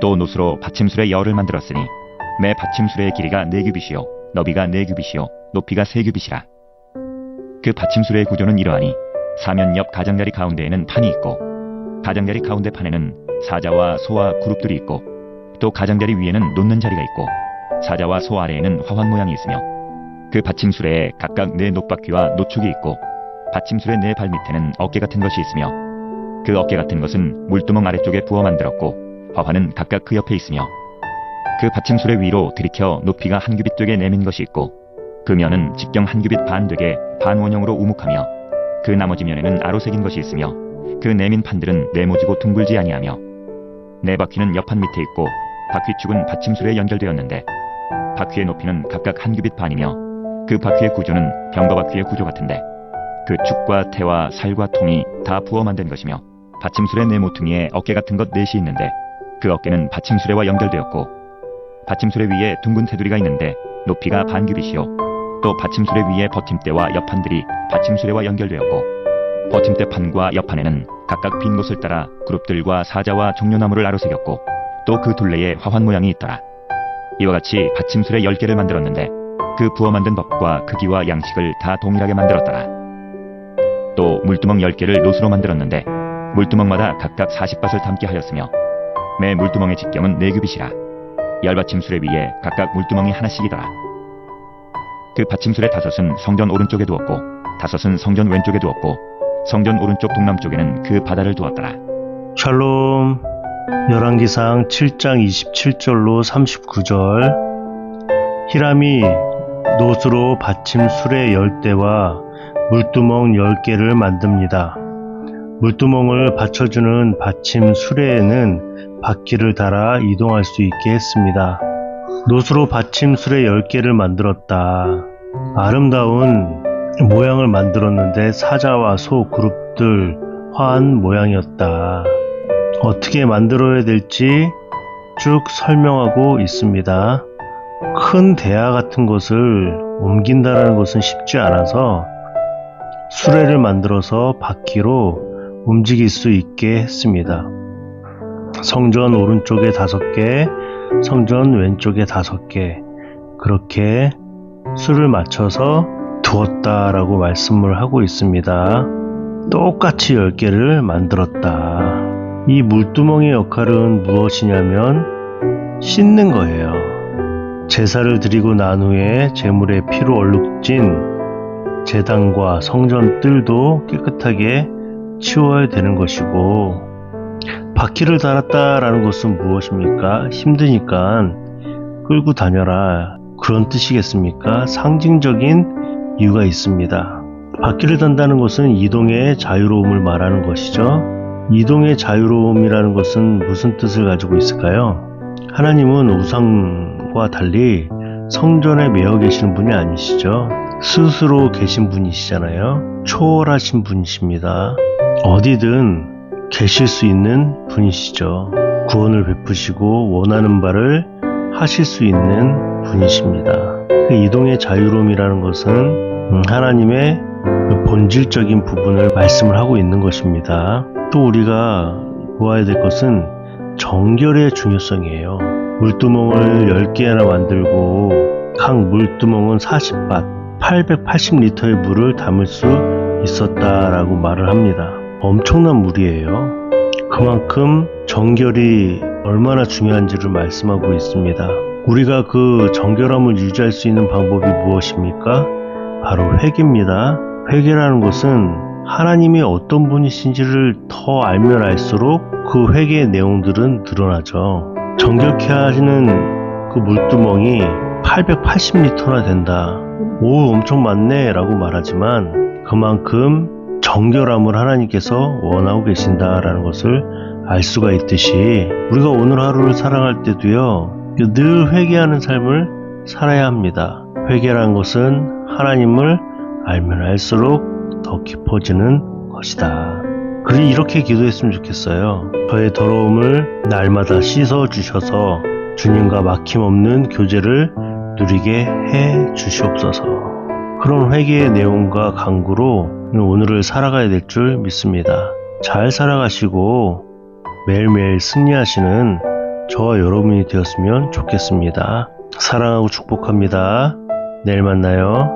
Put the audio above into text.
또 노수로 받침술의 열을 만들었으니 매 받침술의 길이가 네 규빗이요 너비가 네 규빗이요 높이가 세 규빗이라. 그 받침술의 구조는 이러하니 사면 옆 가장자리 가운데에는 판이 있고 가장자리 가운데 판에는 사자와 소와 그룹들이 있고 또 가장자리 위에는 놓는 자리가 있고 사자와 소 아래에는 화환 모양이 있으며 그 받침술에 각각 네 녹바퀴와 노축이 있고 받침술의 네 발 밑에는 어깨 같은 것이 있으며 그 어깨 같은 것은 물두멍 아래쪽에 부어 만들었고 화환은 각각 그 옆에 있으며 그 받침술의 위로 들이켜 높이가 한 규빗 되게 내민 것이 있고 그 면은 직경 한 규빗 반 되게 반원형으로 우묵하며 그 나머지 면에는 아로 새긴 것이 있으며 그 내민 판들은 네모지고 둥글지 아니하며 네 바퀴는 옆판 밑에 있고 바퀴축은 받침술에 연결되었는데 바퀴의 높이는 각각 한 규빗 반이며 그 바퀴의 구조는 병거 바퀴의 구조 같은데 그 축과 태와 살과 통이 다 부어 만든 것이며 받침술의 네 모퉁이에 어깨 같은 것 넷이 있는데 그 어깨는 받침술에와 연결되었고 받침술의 위에 둥근 테두리가 있는데 높이가 반 규빗이요 또 받침술의 위에 버팀대와 옆판들이 받침술에와 연결되었고 버팀대 판과 옆판에는 각각 빈 곳을 따라 그룹들과 사자와 종려나무를 아로새겼고 또 그 둘레에 화환 모양이 있더라. 이와 같이 받침술의 열 개를 만들었는데 그 부어 만든 법과 크기와 양식을 다 동일하게 만들었더라. 또 물두멍 열 개를 노수로 만들었는데 물두멍마다 각각 40밭을 담게 하였으며 매 물두멍의 직경은 네 규빗이라 열 받침술에 위에 각각 물두멍이 하나씩이더라. 그 받침술의 다섯은 성전 오른쪽에 두었고 다섯은 성전 왼쪽에 두었고 성전 오른쪽 동남쪽에는 그 바다를 두었더라. 샬롬 열왕기상 7장 27절로 39절 히람이 노수로 받침 수레 열대와 물두멍 10개를 만듭니다. 물두멍을 받쳐주는 받침 수레에는 바퀴를 달아 이동할 수 있게 했습니다. 노수로 받침 수레 10개를 만들었다. 아름다운 모양을 만들었는데 사자와 소 그룹들 화한 모양이었다. 어떻게 만들어야 될지 쭉 설명하고 있습니다. 큰 대야 같은 것을 옮긴다는 것은 쉽지 않아서 수레를 만들어서 바퀴로 움직일 수 있게 했습니다. 성전 오른쪽에 다섯 개, 성전 왼쪽에 다섯 개, 그렇게 수를 맞춰서 두었다라고 말씀을 하고 있습니다. 똑같이 10개를 만들었다. 이 물두멍의 역할은 무엇이냐면 씻는 거예요. 제사를 드리고 난 후에 제물의 피로 얼룩진 제단과 성전 뜰도 깨끗하게 치워야 되는 것이고 바퀴를 달았다라는 것은 무엇입니까? 힘드니까 끌고 다녀라 그런 뜻이겠습니까? 상징적인 이유가 있습니다. 바퀴를 단다는 것은 이동의 자유로움을 말하는 것이죠. 이동의 자유로움이라는 것은 무슨 뜻을 가지고 있을까요? 하나님은 우상과 달리 성전에 매여 계시는 분이 아니시죠. 스스로 계신 분이시잖아요. 초월하신 분이십니다. 어디든 계실 수 있는 분이시죠. 구원을 베푸시고 원하는 바를 하실 수 있는 분이십니다. 그 이동의 자유로움이라는 것은 음, 하나님의 그 본질적인 부분을 말씀을 하고 있는 것입니다. 또 우리가 보아야 될 것은 정결의 중요성이에요. 물두멍을 10개나 만들고 각 물두멍은 40밭, 880리터의 물을 담을 수 있었다라고 말을 합니다. 엄청난 물이에요. 그만큼 정결이 얼마나 중요한지를 말씀하고 있습니다. 우리가 그 정결함을 유지할 수 있는 방법이 무엇입니까? 바로 회개입니다. 회개라는 것은 하나님이 어떤 분이신지를 더 알면 알수록 그 회개의 내용들은 늘어나죠. 정결케 하시는 그 물두멍이 880리터나 된다. 오, 엄청 많네. 라고 말하지만 그만큼 정결함을 하나님께서 원하고 계신다라는 것을 알 수가 있듯이 우리가 오늘 하루를 살아갈 때도요, 늘 회개하는 삶을 살아야 합니다. 회개라는 것은 하나님을 알면 알수록 더 깊어지는 것이다. 그리 이렇게 기도했으면 좋겠어요. 저의 더러움을 날마다 씻어 주셔서 주님과 막힘없는 교제를 누리게 해 주시옵소서. 그런 회개의 내용과 강구로 오늘을 살아가야 될 줄 믿습니다. 잘 살아가시고 매일매일 승리하시는 저와 여러분이 되었으면 좋겠습니다. 사랑하고 축복합니다. 내일 만나요.